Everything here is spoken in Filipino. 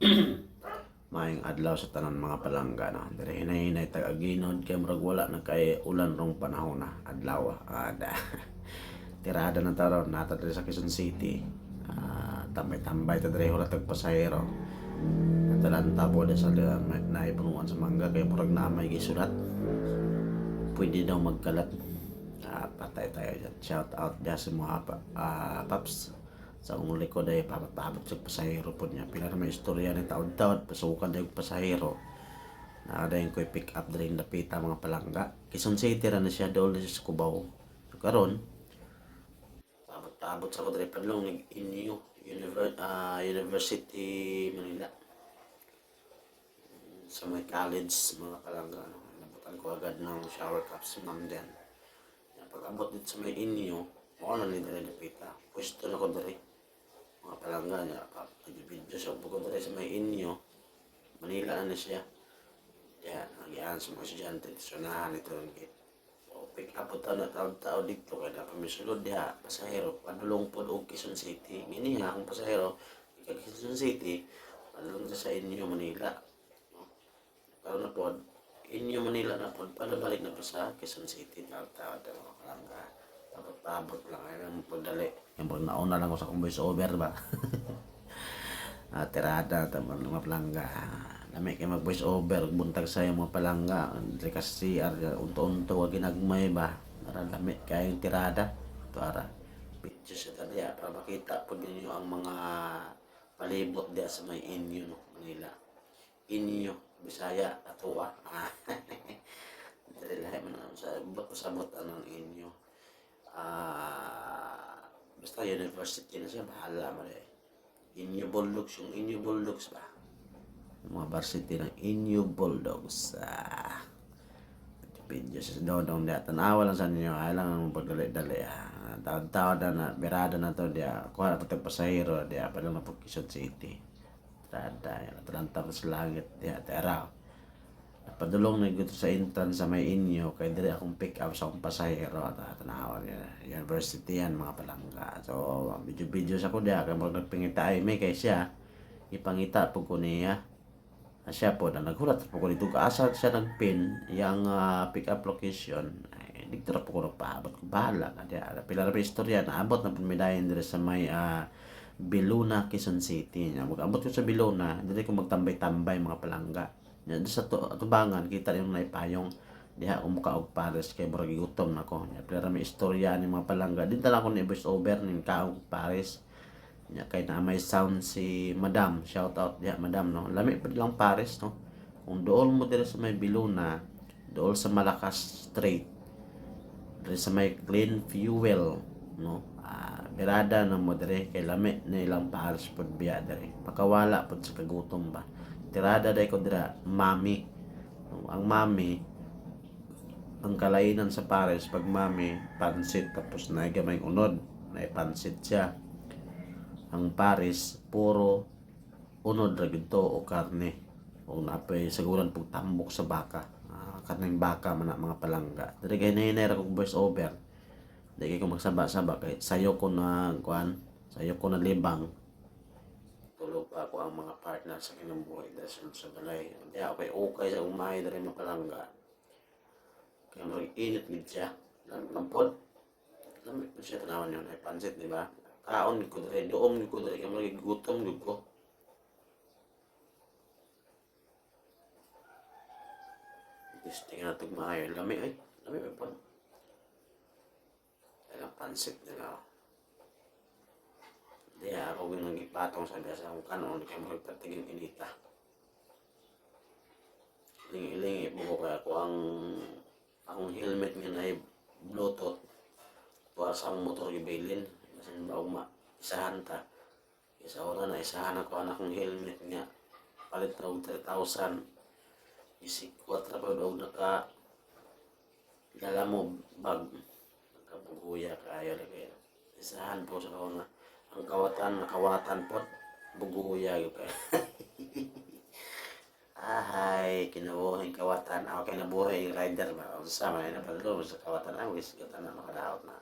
Maayong adlaw sa tanan mga palangga no. Diri hinay-hinay tag aginod kay murag wala na kay ulan rong panahon na adlaw. Ada. Tirada na taro nata diri sa Quezon City. Ah, tambay-tambay ta diri wala tag pasahero. Natalanta po sa naipunuan sa mangga kay murag na may gisulat. Pwede daw magkalat. Ah, patay tayo dyan. Shout out dyan sa mga ah, paps sa akong likod ay papapabot sa pasahero po niya. Pila na may istorya ni taon-taon, pasukan na yung pasahero. Nakadayin ko pick up dali yung lapita mga palangga. Quezon City ra na siya doon na siya sa Cubao. So karon pabot-pabot sa ko dali padlong ng inyo Univer- ah, University Manila. Sa may college mga palangga. Nabutan ko agad ng shower caps si ma'am din. Pag abot dito sa may inyo, ako na nila lapita. Pwesto na ko dali mga palangga niya, video sa buko dali sa may inyo, Manila na siya. Kaya, nagyaan sa mga estudyante, sunahan ito yung gate. O, pick up po na tao-tao dito, kaya na pamisulod diha, pasahero, padulong po o Quezon City. Ngini ha, kung pasahero, ika Quezon City, padulong siya sa inyo, Manila. No? Pero na po, inyo Manila na po, palabalik na po sa Quezon City, tao-tao, tao, mga palangga. Pabot-pabot lang, ayun ang pagdali. Yung pag nauna lang ako sa kong voice over ba? ah, tirada, tama mga palangga. Lami kayo mag voice over, buntag sa mga palangga. Dili kasi, unto-unto, wag ginagmay ba? Para lami kayo yung tirada. Para pictures sa talya, para makita po ninyo ang mga palibot diya sa may inyo, no, Manila. Inyo, Bisaya, Atua. Ah, Dili lahat man ang sa sabot ang inyo. Ah, basta university na siya, bahala mo rin. Inyo Bulldogs, yung Inyo Bulldogs ba? Yung mga varsity ng Inyo Bulldogs. Ah, video sa dodong dia tanawa lang sa ninyo ay lang ang pagdali-dali ah. Taon-taon na berada na to dia kuha na pati pasahero dia padang na Quezon City tada yan. Atalanta pa sa langit dia tera Padulong na gito sa intern sa may inyo kay dire akong pick up sa akong pasahero at tanawa niya. University yan mga palangga. So video video sa ko dia kay mo nagpingita ay may kay siya. Ipangita po ko niya. Ah, siya po na naghulat po ko dito. Kaasa siya nagpin yung ah, pick up location. Ay dito na po ko nagpaabot. Ko bahala ka diya pila na istorya. Na po midayon dire sa may ah, Biluna, Quezon City. Mag-abot ko sa Biluna. Dili ko magtambay-tambay mga palangga nya sa to, tubangan kita yung naipayong diha umuka og Paris kay murag gutom nako. Nya na may istorya ni mga palangga. Din tala ko ni voice over ning kaog Paris nya kay na may sound si Madam. Shout out diha Madam no? Lami pa lang Paris no? Kung dool mo dire sa may Biluna dool sa Malakas Strait dire sa may clean fuel no? Ah, berada na mo dire kay lami na ilang Paris pud biya dire. Pakawala pud sa kagutom ba tirada dai ko dira mami. Ang mami ang kalainan sa Paris pag mami pansit tapos na gamay unod na pansit siya. Ang Paris puro unod ra gid to o karne. O napay siguran pug tambok sa baka. Ah, karneng baka man mga palangga. Diri kay nahinay ra kog voice over. Diri ko magsaba-saba kay sayo ko na kuan sayo ko na libang tulog ako ang mga partner sa kinabuhi dahil sa sa balay di ako kay okay sa umay diri mga palangga kaya mag init gid siya lampod lamig po siya tanawan yun ay pansit di ba kaon ko dre doom ko dre kay mga gutom gud ko Testing na itong maayo. Lami ay. Lami ay pa. Kailang pansit nila. Hindi ako yung ipatong sa dasa akong kanon kaya magpatigil inita. Iling-iling ibuko kaya ako ang akong helmet nga na bluetooth para sa akong motor gibilin. Kasi ba ma isahan ta. Isa oras na isahan ako ang akong helmet nga. Palit na og 3,000. Isik ko at trabaho daw naka dala mo bag nakabuguya kaya lagi isahan po sa kauna ang kawatan nakawatan po. Buguya yung kaya ahay kinabuhay kawatan. Ako kinabuhay yung rider ba? Sa sama na padalo sa kawatan. Ang wis gata na makadaot na